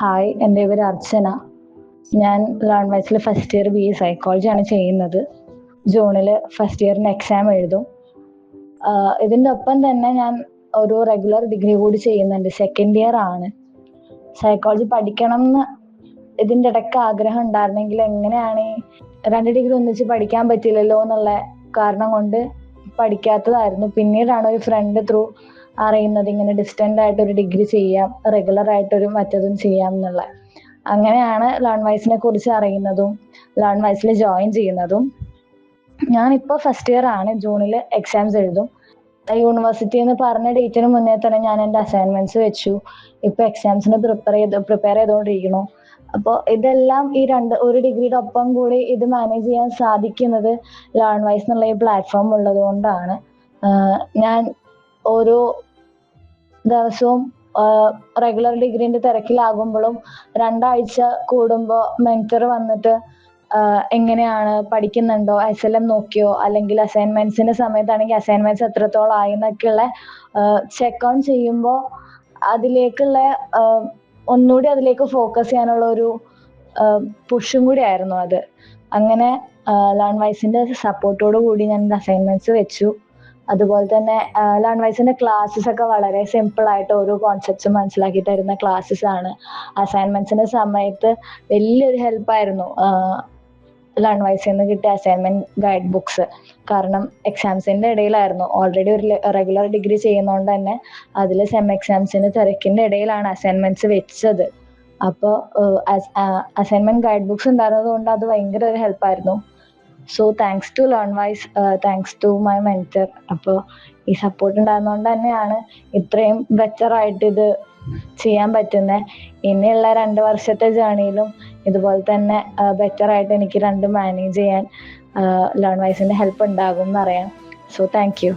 Hi എന്റെ പേര് അർച്ചന. ഞാൻ ലേൺ വൈസിൽ ഫസ്റ്റ് ഇയർ ബി എ സൈക്കോളജിയാണ് ചെയ്യുന്നത്. ജൂണിൽ ഫസ്റ്റ് ഇയറിന് എക്സാം എഴുതും. ഇതിന്റെ ഒപ്പം തന്നെ ഞാൻ ഒരു റെഗുലർ ഡിഗ്രി കൂടി ചെയ്യുന്നുണ്ട്. സെക്കൻഡ് ഇയർ ആണ്. സൈക്കോളജി പഠിക്കണം എന്ന് ഇതിന്റെ ഇടയ്ക്ക് ആഗ്രഹം ഉണ്ടായിരുന്നെങ്കിൽ എങ്ങനെയാണ് രണ്ട് ഡിഗ്രി ഒന്നിച്ച് പഠിക്കാൻ പറ്റില്ലല്ലോ എന്നുള്ള കാരണം കൊണ്ട് പഠിക്കാത്തതായിരുന്നു. പിന്നീടാണ് ഒരു ഫ്രണ്ട് ത്രൂ അറിയുന്നത് ഇങ്ങനെ ഡിസ്റ്റന്റ് ആയിട്ട് ഒരു ഡിഗ്രി ചെയ്യാം റെഗുലർ ആയിട്ടൊരു മറ്റതും ചെയ്യാം എന്നുള്ള. അങ്ങനെയാണ് ലേൺ വൈസിനെ കുറിച്ച് അറിയുന്നതും ലേൺ വൈസിൽ ജോയിൻ ചെയ്യുന്നതും. ഞാനിപ്പോൾ ഫസ്റ്റ് ഇയർ ആണ് ജൂണിൽ എക്സാംസ് എഴുതും. യൂണിവേഴ്സിറ്റി എന്ന് പറഞ്ഞ ഡേറ്റിന് മുന്നേ തന്നെ ഞാൻ എന്റെ അസൈൻമെന്റ്സ് വെച്ചു. ഇപ്പൊ എക്സാംസിന് പ്രിപ്പയർ ചെയ്ത് പ്രിപ്പയർ ചെയ്തുകൊണ്ടിരിക്കുന്നു അപ്പോൾ ഇതെല്ലാം ഈ രണ്ട് ഒരു ഡിഗ്രിയുടെ ഒപ്പം കൂടി ഇത് മാനേജ് ചെയ്യാൻ സാധിക്കുന്നത് ലേൺ വൈസ് എന്നുള്ള ഈ പ്ലാറ്റ്ഫോം ഉള്ളത് കൊണ്ടാണ് ഞാൻ ഓരോ ദിവസവും റെഗുലർ ഡിഗ്രീന്റെ തിരക്കിലാകുമ്പോഴും രണ്ടാഴ്ച കൂടുമ്പോൾ മെന്റർ വന്നിട്ട് എങ്ങനെയാണ് പഠിക്കുന്നുണ്ടോ? എസ് എൽ എം നോക്കിയോ? അല്ലെങ്കിൽ അസൈൻമെന്റ്സിന്റെ സമയത്താണെങ്കിൽ അസൈൻമെന്റ്സ് എത്രത്തോളം ആയി എന്നൊക്കെയുള്ള ചെക്ക് ഓൺ ചെയ്യുമ്പോൾ അതിലേക്കുള്ള ഒന്നുകൂടി അതിലേക്ക് ഫോക്കസ് ചെയ്യാനുള്ള ഒരു പുഷും കൂടി ആയിരുന്നു അത്. അങ്ങനെ ലേൺ വൈസിന്റെ സപ്പോർട്ടോട് കൂടി ഞാൻ അസൈൻമെന്റ്സ് വെച്ചു. അതുപോലെ തന്നെ ലേൺ വൈസിന്റെ ക്ലാസ്സസ് ഒക്കെ വളരെ സിമ്പിൾ ആയിട്ട് ഓരോ കോൺസെപ്റ്റ്സ് മനസ്സിലാക്കി തരുന്ന ക്ലാസ്സസ് ആണ്. അസൈൻമെന്റ്സിന്റെ സമയത്ത് വലിയൊരു ഹെൽപ്പായിരുന്നു ലേൺ വൈസിൽ നിന്ന് കിട്ടിയ അസൈൻമെന്റ് ഗൈഡ് ബുക്സ് കാരണം എക്സാംസിന്റെ ഇടയിലായിരുന്നു. ഓൾറെഡി ഒരു റെഗുലർ ഡിഗ്രി ചെയ്യുന്നതുകൊണ്ട് തന്നെ അതിൽ സെം എക്സാംസിന്റെ തിരക്കിന്റെ ഇടയിലാണ് അസൈൻമെന്റ്സ് വെച്ചത്. അപ്പോൾ അസൈൻമെന്റ് ഗൈഡ് ബുക്സ് ഉണ്ടായിരുന്നത് കൊണ്ട് അത് ഭയങ്കര ഒരു ഹെൽപ്പായിരുന്നു so thanks to learn wise thanks to my mentor അപ്പോൾ ഈ സപ്പോർട്ട് ഉണ്ടായിരുന്നതുകൊണ്ട് തന്നെയാണ് ഇത്രയും ബെറ്റർ ആയിട്ട് ഇത് ചെയ്യാൻ പറ്റുന്നത് ഇനിയുള്ള രണ്ട് വർഷത്തെ ജേണിയിലും ഇതുപോലെ തന്നെ ബെറ്റർ ആയിട്ട് എനിക്ക് രണ്ടും മാനേജ് ചെയ്യാൻ ലേൺ വൈസിന്റെ ഹെൽപ്പ് ഉണ്ടാകും എന്നറിയാം. So thank you